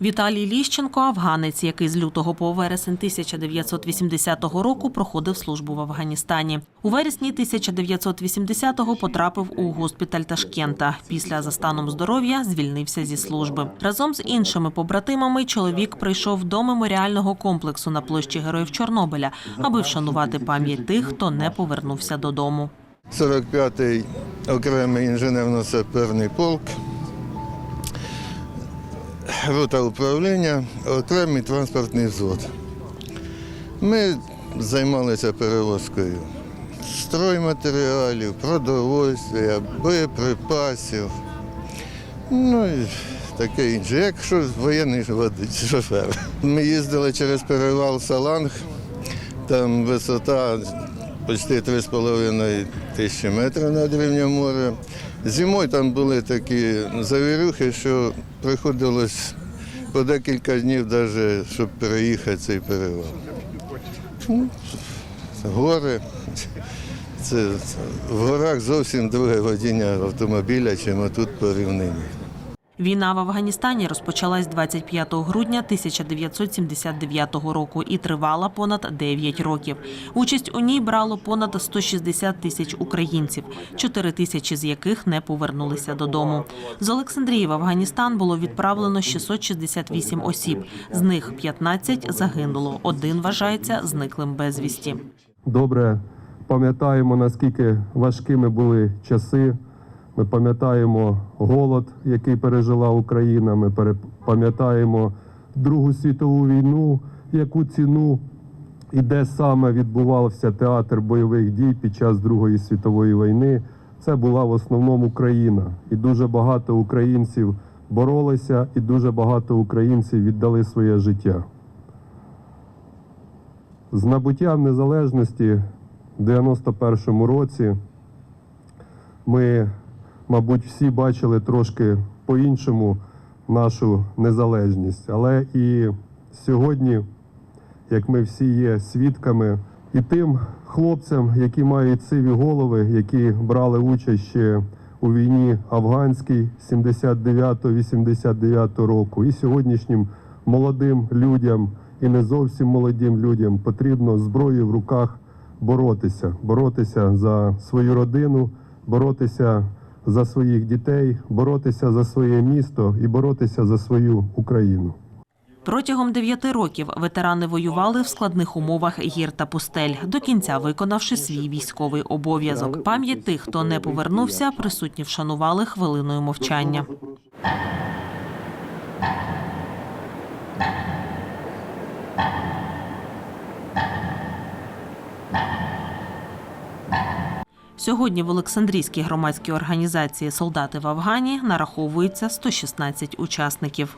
Віталій Ліщенко, афганець, який з лютого по вересень 1980 року проходив службу в Афганістані. У вересні 1980-го потрапив у госпіталь Ташкента. Після за станом здоров'я звільнився зі служби. Разом з іншими побратимами чоловік прийшов до меморіального комплексу на площі Героїв Чорнобиля, аби вшанувати пам'ять тих, хто не повернувся додому. 45-й окремий інженерно-саперний полк, рота управління, окремий транспортний взвод. Ми займалися перевозкою стройматеріалів, продовольствя, боєприпасів, ну і таке інше. Як що воєнний водить, шофер. Ми їздили через перевал Саланг, там висота почти 3,5 тисячі метрів над рівнем моря. Зимою там були такі завірюхи, що приходилось по декілька днів, навіть, щоб переїхати цей перевал. Ну, Гори. Це, в горах зовсім друге водіння автомобіля, чим тут порівнянні. Війна в Афганістані розпочалась 25 грудня 1979 року і тривала понад 9 років. Участь у ній брало понад 160 тисяч українців, 4 тисячі з яких не повернулися додому. З Олександрії в Афганістан було відправлено 668 осіб. З них 15 загинуло. Один вважається зниклим безвісті. добре пам'ятаємо, наскільки важкими були часи. Ми пам'ятаємо голод, який пережила Україна. Ми пам'ятаємо Другу світову війну, яку ціну і де саме відбувався театр бойових дій під час Другої світової війни. Це була в основному Україна. І дуже багато українців боролися, і дуже багато українців віддали своє життя. З набуттям незалежності в 91-му році ми, мабуть, всі бачили трошки по-іншому нашу незалежність. Але і сьогодні, як ми всі є свідками, і тим хлопцям, які мають сиві голови, які брали участь ще у війні афганській 79-89 року, і сьогоднішнім молодим людям, і не зовсім молодим людям потрібно зброєю в руках боротися, боротися за свою родину, боротися за своїх дітей, боротися за своє місто і боротися за свою Україну. Протягом дев'яти років ветерани воювали в складних умовах гір та пустель, до кінця виконавши свій військовий обов'язок. Пам'ять тих, хто не повернувся, присутні вшанували хвилиною мовчання. Сьогодні в Олександрійській громадській організації Солдати в Афгані нараховується 116 учасників.